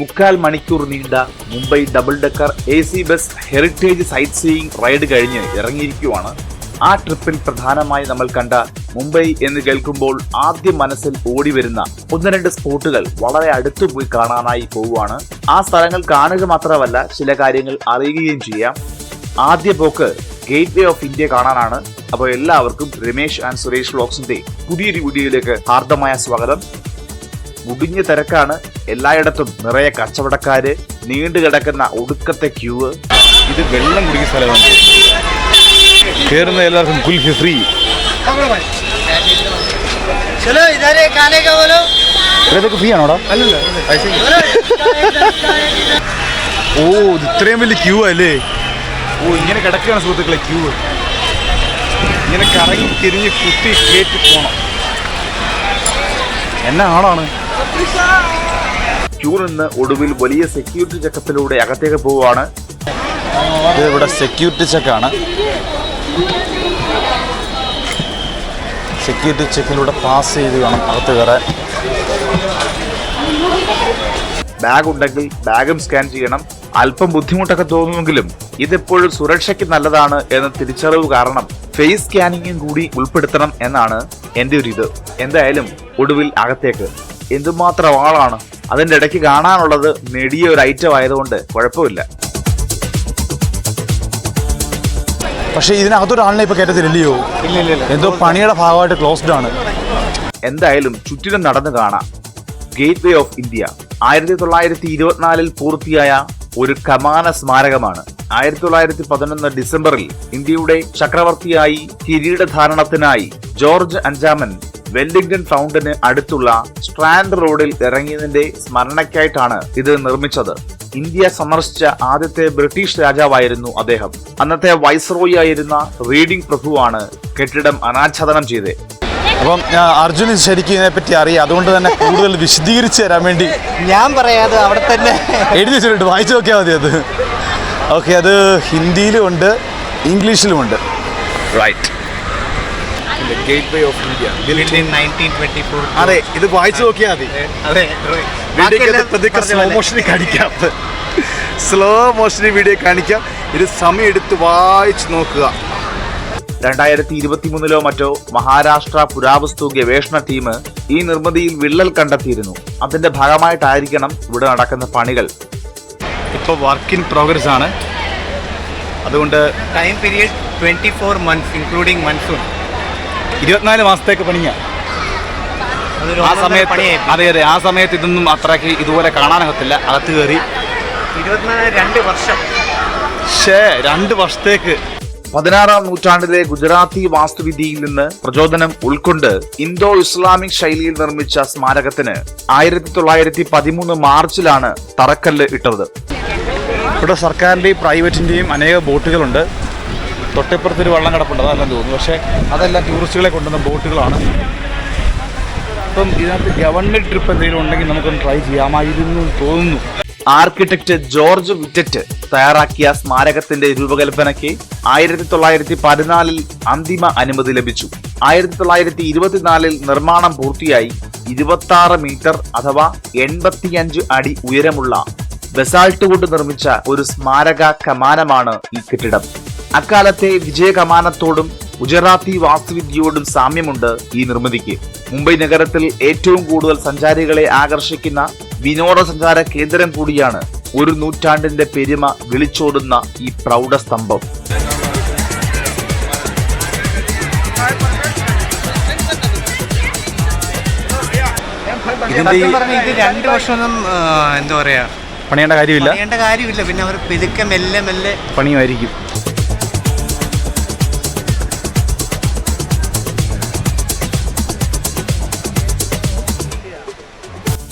മുക്കാൽ മണിക്കൂർ നീണ്ട Mumbai double decker A C bus heritage site seeing ride കഴിഞ്ഞ് ഇറങ്ങിയിരിക്കുവാണ്. ആ ട്രിപ്പിൽ പ്രധാനമായി നമ്മൾ കണ്ട മുംബൈ എന്ന് കേൾക്കുമ്പോൾ ആദ്യം മനസ്സിൽ ഓടി വരുന്ന ഒന്ന് രണ്ട് സ്പോട്ടുകൾ വളരെ അടുത്തു പോയി കാണാനായി പോവുകയാണ്. ആ സ്ഥലങ്ങൾ കാണുക മാത്രമല്ല ചില കാര്യങ്ങൾ അറിയുകയും ചെയ്യാം. ആദ്യ പോക്ക് ഗേറ്റ് വേ ഓഫ് ഇന്ത്യ കാണാനാണ്. അപ്പോൾ എല്ലാവർക്കും രമേശ് ആൻഡ് സുരേഷ് ബ്ലോക്സിന്റെ പുതിയൊരു വീഡിയോയിലേക്ക് ഹാർദമായ സ്വാഗതം. മുടിഞ്ഞ തിരക്കാണ് എല്ലായിടത്തും നിറയെ കച്ചവടക്കാര് കിടക്കുന്ന ഒടുക്കത്തെ ക്യൂവ് ഇത് വെള്ളം കുടിക്കുന്ന സ്ഥലമാണ്. കയറുന്ന എല്ലാവർക്കും കുൽഫി ഫ്രീ ഓ ഇത് ഇത്രയും വലിയ ക്യൂ അല്ലേ? ഓ ഇങ്ങനെ കിടക്കുകയാണ് സുഹൃത്തുക്കളെ ക്യൂ ഇങ്ങനെ കറങ്ങി തിരിഞ്ഞ് കുത്തി കയറ്റി പോണം. എന്നാ ആളാണ്. ക്യൂ നിന്ന് ഒടുവിൽ വലിയ സെക്യൂരിറ്റി ചെക്കപ്പിലൂടെ അകത്തേക്ക് പോവുകയാണ്. ഇത് ഇവിടെ സെക്യൂരിറ്റി ചെക്കാണ്. സെക്യൂരിറ്റി ചെക്കിലൂടെ പാസ് ചെയ്ത് വേണം അകത്ത് കയറാൻ. ബാഗ് ഉണ്ടെങ്കിൽ ബാഗും സ്കാൻ ചെയ്യണം. അല്പം ബുദ്ധിമുട്ടൊക്കെ തോന്നുമെങ്കിലും ഇതെപ്പോഴും സുരക്ഷയ്ക്ക് നല്ലതാണ് എന്ന തിരിച്ചറിവ് കാരണം ഫേസ് സ്കാനിങ്ങും കൂടി ഉൾപ്പെടുത്തണം എന്നാണ് എന്റെ ഒരു ഇത്. എന്തായാലും ഒടുവിൽ അകത്തേക്ക് എന്തുമാത്രം ആളാണ്? അതിന്റെ ഇടയ്ക്ക് കാണാനുള്ളത് നെടിയ ഒരു ഐറ്റം ആയതുകൊണ്ട് കുഴപ്പമില്ല. പക്ഷേ ഇതിനകത്തൊരാളിനെ ഇപ്പൊ ഇല്ല എന്തോ പണിയുടെ ഭാഗമായിട്ട് ക്ലോസ്ഡ് ആണ്. എന്തായാലും ചുറ്റിനും നടന്നു കാണാം. ഗേറ്റ് വേ ഓഫ് ഇന്ത്യ ആയിരത്തി തൊള്ളായിരത്തി ഇരുപത്തിനാലിൽ പൂർത്തിയായ ഒരു കമാന സ്മാരകമാണ്. ആയിരത്തി തൊള്ളായിരത്തി പതിനൊന്ന് ഡിസംബറിൽ ഇന്ത്യയുടെ ചക്രവർത്തിയായി കിരീടധാരണത്തിനായി ജോർജ് അഞ്ചാമൻ വെല്ലിംഗ്ടൺ ഫൗണ്ടന് അടുത്തുള്ള സ്ട്രാൻഡ് റോഡിൽ ഇറങ്ങിയതിന്റെ സ്മരണയ്ക്കായിട്ടാണ് ഇത് നിർമ്മിച്ചത്. ഇന്ത്യ സന്ദർശിച്ച ആദ്യത്തെ ബ്രിട്ടീഷ് രാജാവായിരുന്നു അദ്ദേഹം. അന്നത്തെ വൈസ്രോയി ആയിരുന്ന റീഡിംഗ് പ്രഭുവാണ് കെട്ടിടം അനാച്ഛാദനം ചെയ്തത്. അപ്പം അർജുന് ശരിക്കും ഇതിനെപ്പറ്റി അറിയാം. അതുകൊണ്ട് തന്നെ കൂടുതൽ വിശദീകരിച്ചു തരാൻ വേണ്ടി ഞാൻ പറയാതെ അവിടെ തന്നെ. എഴുതി വെച്ചിട്ടുണ്ട്. വായിച്ചു നോക്കിയാൽ മതി അത്. ഓക്കെ അത് ഹിന്ദിയിലും ഉണ്ട് ഇംഗ്ലീഷിലും ഉണ്ട്. ഗേറ്റ് വേ ഓഫ് ഇന്ത്യ അതെ ഇത് വായിച്ചു നോക്കിയാൽ മതി. സ്ലോ മോഷനിൽ കാണിക്കാം. സ്ലോ മോഷനിൽ വീഡിയോ കാണിക്കാം. ഇത് സമയം എടുത്ത് വായിച്ചു നോക്കുക. രണ്ടായിരത്തി ഇരുപത്തി മൂന്നിലോ മറ്റോ മഹാരാഷ്ട്ര പുരാവസ്തു ഗവേഷണ ടീം ഈ നിർമ്മിതിയിൽ വിള്ളൽ കണ്ടെത്തിയിരുന്നു. അതിന്റെ ഭാഗമായിട്ടായിരിക്കണം ഇവിടെ നടക്കുന്ന പണികൾ. ഇപ്പോൾ വർക്ക് ഇൻ പ്രോഗ്രസ് ആണ്. അതുകൊണ്ട് time period twenty four months including monsoon ഇരുപത്തിനാല് മാസത്തേക്ക് പണിഞ്ഞ ആ സമയത്ത് അതെ അതെ ആ സമയത്ത് ഇതൊന്നും അത്രയ്ക്ക് ഇതുപോലെ കാണാനകത്തില്ല. അകത്ത് കയറി. രണ്ട് വർഷം. ഷേ രണ്ട് വർഷത്തേക്ക്. പതിനാറാം നൂറ്റാണ്ടിലെ ഗുജറാത്തി വാസ്തുവിദ്യയിൽ നിന്ന് പ്രചോദനം ഉൾക്കൊണ്ട് ഇന്തോ ഇസ്ലാമിക് ശൈലിയിൽ നിർമ്മിച്ച സ്മാരകത്തിന് ആയിരത്തി തൊള്ളായിരത്തി പതിമൂന്ന് മാർച്ചിലാണ് തറക്കല്ല് ഇട്ടത്. ഇവിടെ സർക്കാരിന്റെയും പ്രൈവറ്റിന്റെയും അനേക ബോട്ടുകളുണ്ട്. തൊട്ടിപ്പുറത്തൊരു വള്ളം കിടപ്പുണ്ട്. അതെല്ലാം തോന്നുന്നു. പക്ഷേ അതെല്ലാം ടൂറിസ്റ്റുകളെ കൊണ്ടുവന്ന ബോട്ടുകളാണ്. അപ്പം ഇതിനകത്ത് ഗവൺമെന്റ് ട്രിപ്പ് എന്തെങ്കിലും ഉണ്ടെങ്കിൽ നമുക്കൊന്ന് ട്രൈ ചെയ്യാമായിരുന്നു തോന്നുന്നു. ആർക്കിടെക്ട് ജോർജ് വിറ്ററ്റ് തയ്യാറാക്കിയ സ്മാരകത്തിന്റെ രൂപകൽപ്പനയ്ക്ക് ആയിരത്തി തൊള്ളായിരത്തി പതിനാലിൽ അന്തിമ അനുമതി ലഭിച്ചു. ആയിരത്തി തൊള്ളായിരത്തി ഇരുപത്തിനാലിൽ നിർമ്മാണം പൂർത്തിയായി ഇരുപത്തി ആറ് മീറ്റർ അഥവാ എൺപത്തിയഞ്ച് അടി ഉയരമുള്ള ബസാൾട്ട് കൊണ്ട് നിർമ്മിച്ച ഒരു സ്മാരക കമാനമാണ് ഈ കെട്ടിടം. അക്കാലത്തെ വിജയകമാനത്തോടും ഗുജറാത്തി വാസ്തുവിദ്യയോടും സാമ്യമുണ്ട് ഈ നിർമ്മിതിക്ക്. മുംബൈ നഗരത്തിൽ ഏറ്റവും കൂടുതൽ സഞ്ചാരികളെ ആകർഷിക്കുന്ന വിനോദസഞ്ചാര കേന്ദ്രം കൂടിയാണ് ഒരു നൂറ്റാണ്ടിന്റെ പെരുമ വിളിച്ചോടുന്ന ഈ പ്രൗഢസ്തംഭം. ഇത് രണ്ട് വർഷമൊന്നും എന്താ പറയാ പണിയേണ്ട കാര്യമില്ല. പണിയേണ്ട കാര്യമില്ല. പിന്നെ അവർ പെതുക്കെ മെല്ലെ മെല്ലെ പണിയുമായിരിക്കും.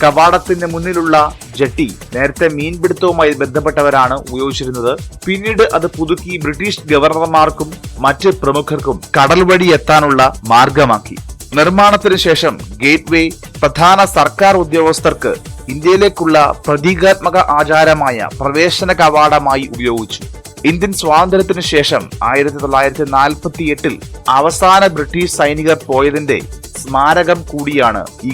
കവാടത്തിന് മുന്നിലുള്ള ജട്ടി നേരത്തെ മീൻപിടുത്തവുമായി ബന്ധപ്പെട്ടവരാണ് ഉപയോഗിച്ചിരുന്നത്. പിന്നീട് അത് പുതുക്കി ബ്രിട്ടീഷ് ഗവർണർമാർക്കും മറ്റ് പ്രമുഖർക്കും കടൽ വഴി എത്താനുള്ള മാർഗമാക്കി. നിർമ്മാണത്തിന് ശേഷം ഗേറ്റ്വേ പ്രധാന സർക്കാർ ഉദ്യോഗസ്ഥർക്ക് ഇന്ത്യയിലേക്കുള്ള പ്രതീകാത്മക ആചാരമായ പ്രവേശന കവാടമായി ഉപയോഗിച്ചു. ഇന്ത്യൻ സ്വാതന്ത്ര്യത്തിന് ശേഷം ആയിരത്തി തൊള്ളായിരത്തി നാൽപ്പത്തി എട്ടിൽ അവസാന ബ്രിട്ടീഷ് സൈനികർ പോയതിന്റെ സ്മാരകം കൂടിയാണ് ഈ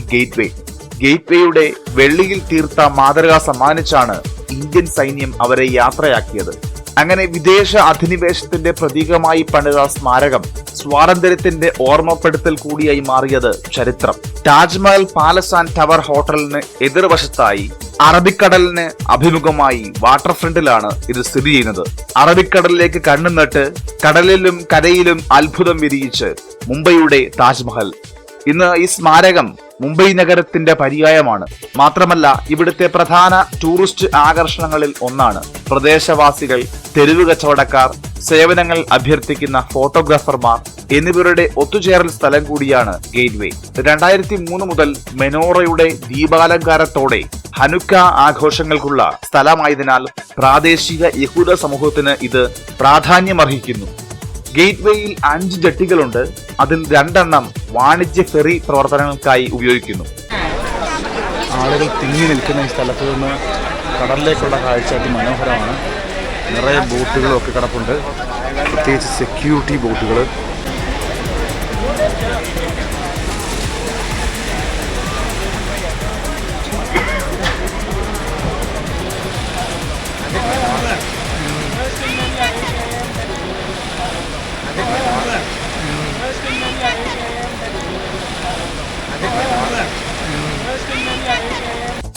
ഗേറ്റ് വേയുടെ വെള്ളിയിൽ തീർത്ത മാതൃക സമ്മാനിച്ചാണ് ഇന്ത്യൻ സൈന്യം അവരെ യാത്രയാക്കിയത്. അങ്ങനെ വിദേശ അധിനിവേശത്തിന്റെ പ്രതീകമായി പണിത സ്മാരകം സ്വാതന്ത്ര്യത്തിന്റെ ഓർമ്മപ്പെടുത്തൽ കൂടിയായി മാറിയത് ചരിത്രം. താജ്മഹൽ പാലസ് ആൻഡ് ടവർ ഹോട്ടലിന് എതിർവശത്തായി അറബിക്കടലിന് അഭിമുഖമായി വാട്ടർ ഫ്രണ്ടിലാണ് ഇത് സ്ഥിതി ചെയ്യുന്നത്. അറബിക്കടലിലേക്ക് കണ്ണുനട്ട് കടലിലും കരയിലും അത്ഭുതം വിരിയിച്ച് മുംബൈയുടെ താജ്മഹൽ. ഇന്ന് ഈ സ്മാരകം മുംബൈ നഗരത്തിന്റെ പര്യായമാണ്. മാത്രമല്ല ഇവിടുത്തെ പ്രധാന ടൂറിസ്റ്റ് ആകർഷണങ്ങളിൽ ഒന്നാണ്. പ്രദേശവാസികൾ തെരുവ് കച്ചവടക്കാർ സേവനങ്ങൾ അഭ്യർത്ഥിക്കുന്ന ഫോട്ടോഗ്രാഫർമാർ എന്നിവരുടെ ഒത്തുചേരൽ സ്ഥലം കൂടിയാണ് ഗേറ്റ്വേ. രണ്ടായിരത്തി മൂന്ന് മുതൽ മെനോറയുടെ ദീപാലങ്കാരത്തോടെ ഹനുക്ക ആഘോഷങ്ങൾക്കുള്ള സ്ഥലമായതിനാൽ പ്രാദേശിക യഹൂദ സമൂഹത്തിന് ഇത് പ്രാധാന്യമർഹിക്കുന്നു. ഗേറ്റ്വേയിൽ അഞ്ച് ജട്ടികളുണ്ട്. അതിൽ രണ്ടെണ്ണം വാണിജ്യ ഫെറി പ്രവർത്തനങ്ങൾക്കായി ഉപയോഗിക്കുന്നു. ആളുകൾ തിങ്ങി നിൽക്കുന്ന ഈ സ്ഥലത്ത് നിന്ന് കടലിലേക്കുള്ള കാഴ്ച അതിമനോഹരമാണ്. നിറയെ ബോട്ടുകളും ഒക്കെ കിടപ്പുണ്ട്. പ്രത്യേകിച്ച് സെക്യൂരിറ്റി ബോട്ടുകൾ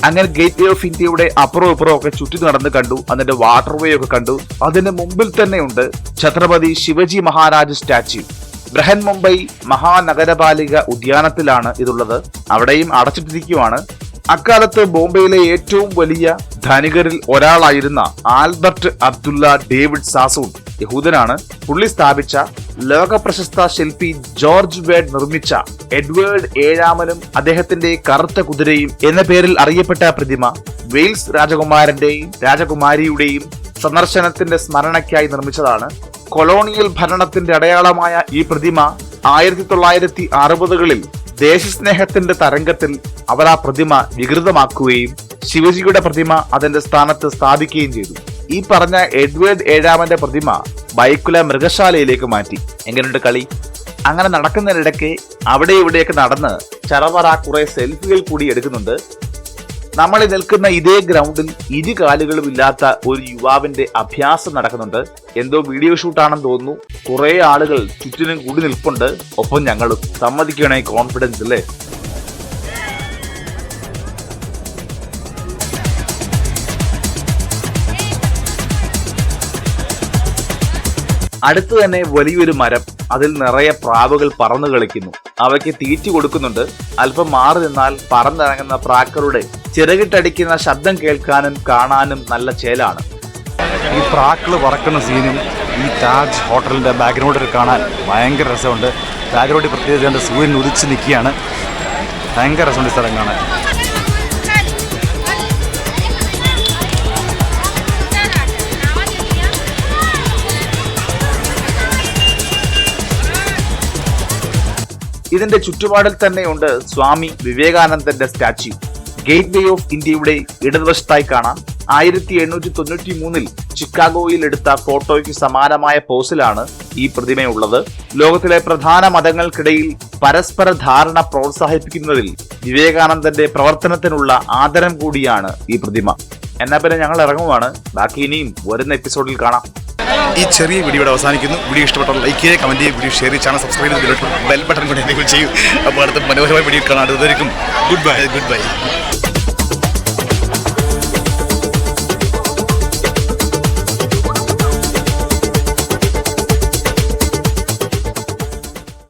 അങ്ങനെ ഗേറ്റ് വേ ഓഫ് ഇന്ത്യയുടെ അപ്പുറവും ഇപ്പുറവും ഒക്കെ ചുറ്റി നടന്ന് കണ്ടു. അതിന്റെ വാട്ടർ വേ ഒക്കെ കണ്ടു. അതിന് മുമ്പിൽ തന്നെയുണ്ട് ഛത്രപതി ശിവജി മഹാരാജ് സ്റ്റാച്യു. ബ്രഹൻ മുംബൈ മഹാനഗരപാലിക ഉദ്യാനത്തിലാണ് ഇതുള്ളത്. അവിടെയും അടച്ചിട്ടിരിക്കുവാണ്. അക്കാലത്ത് ബോംബെയിലെ ഏറ്റവും വലിയ ധനികരിൽ ഒരാളായിരുന്ന ആൽബർട്ട് അബ്ദുള്ള ഡേവിഡ് സാസൂൺ യഹൂദനാണ്. പുള്ളി സ്ഥാപിച്ച ലോക പ്രശസ്ത ശില്പി ജോർജ് വേഡ് നിർമ്മിച്ച എഡ്വേർഡ് ഏഴാമനും അദ്ദേഹത്തിന്റെ കറുത്ത കുതിരയും എന്ന പേരിൽ അറിയപ്പെട്ട പ്രതിമ വെയിൽസ് രാജകുമാരന്റെയും രാജകുമാരിയുടെയും സന്ദർശനത്തിന്റെ സ്മരണയ്ക്കായി നിർമ്മിച്ചതാണ്. കൊളോണിയൽ ഭരണത്തിന്റെ അടയാളമായ ഈ പ്രതിമ ആയിരത്തി തൊള്ളായിരത്തി അറുപതുകളിൽ ദേശസ്നേഹത്തിന്റെ തരംഗത്തിൽ അവർ ആ പ്രതിമ വികൃതമാക്കുകയും ശിവജിയുടെ പ്രതിമ അതിന്റെ സ്ഥാനത്ത് സ്ഥാപിക്കുകയും ചെയ്തു. ഈ പറഞ്ഞ എഡ്വേർഡ് ഏഴാമന്റെ പ്രതിമ ബൈക്കുല മൃഗശാലയിലേക്ക് മാറ്റി. എങ്ങനെയുണ്ട് കളി? അങ്ങനെ നടക്കുന്നതിനിടയ്ക്ക് അവിടെ ഇവിടെയൊക്കെ നടന്ന് ചറവറ കുറെ സെൽഫികൾ കൂടി എടുക്കുന്നുണ്ട്. നമ്മൾ നിൽക്കുന്ന ഇതേ ഗ്രൗണ്ടിൽ ഇരു കാലുകളും ഇല്ലാത്ത ഒരു യുവാവിന്റെ അഭ്യാസം നടക്കുന്നുണ്ട്. എന്തോ വീഡിയോ ഷൂട്ടാണെന്ന് തോന്നുന്നു. കുറെ ആളുകൾ ചുറ്റിനും കൂടി നിൽപ്പുണ്ട്. ഒപ്പം ഞങ്ങളും സമ്മതിക്കണേ കോൺഫിഡൻസ് അല്ലേ? അടുത്ത് തന്നെ വലിയൊരു മരം. അതിൽ നിറയെ പ്രാവുകൾ പറന്നു കളിക്കുന്നു. അവയ്ക്ക് തീറ്റി കൊടുക്കുന്നുണ്ട്. അല്പം മാറി നിന്നാൽ പറന്നിറങ്ങുന്ന പ്രാക്കറുടെ ചിറകിട്ടടിക്കുന്ന ശബ്ദം കേൾക്കാനും കാണാനും നല്ല ചേലാണ്. ഈ പ്രാക്കൾ പറക്കുന്ന സീനും ഈ താജ് ഹോട്ടലിന്റെ ബാക്ക്ഗ്രൗണ്ടിൽ കാണാൻ ഭയങ്കര രസമുണ്ട്. ബാക്ക്ഗ്രൗണ്ടിൽ പ്രത്യേകിച്ച് സൂര്യൻ ഉദിച്ച് നിൽക്കുകയാണ്. ഭയങ്കര രസമുണ്ട് സ്ഥലം കാണാൻ. ഇതിന്റെ ചുറ്റുപാടിൽ തന്നെയുണ്ട് സ്വാമി വിവേകാനന്ദന്റെ സ്റ്റാച്യു. ഗേറ്റ് വേ ഓഫ് ഇന്ത്യയുടെ ഇടതുവശത്തായി കാണാം. ആയിരത്തി എണ്ണൂറ്റി തൊണ്ണൂറ്റി മൂന്നിൽ ചിക്കാഗോയിൽ എടുത്ത ഫോട്ടോയ്ക്ക് സമാനമായ പോസിലാണ് ഈ പ്രതിമയുള്ളത്. ലോകത്തിലെ പ്രധാന മതങ്ങൾക്കിടയിൽ പരസ്പര ധാരണ പ്രോത്സാഹിപ്പിക്കുന്നതിൽ വിവേകാനന്ദന്റെ പ്രവർത്തനത്തിനുള്ള ആദരം കൂടിയാണ് ഈ പ്രതിമ. എന്നാ പിന്നെ ഞങ്ങൾ ഇറങ്ങുവാണ്. ബാക്കി ഇനിയും വരുന്ന എപ്പിസോഡിൽ കാണാം. ഈ ചെറിയ വീഡിയോ ഇവിടെ അവസാനിക്കുന്നു. വീഡിയോ ഇഷ്ടപ്പെട്ട ലൈക്ക് ചെയ്യുക കമന്റ് ചെയ്യുക വീഡിയോ ഷെയർ ചെയ്യുക ചാനൽ സബ്സ്ക്രൈബ് ചെയ്ത് ബെൽ ബട്ടൺ കൂടി എന്തെങ്കിലും ചെയ്യും. അപ്പോൾ അടുത്ത മനോഹരമായ വീഡിയോ കാണാൻ അതുവരെയും ഗുഡ് ബൈ ഗുഡ് ബൈ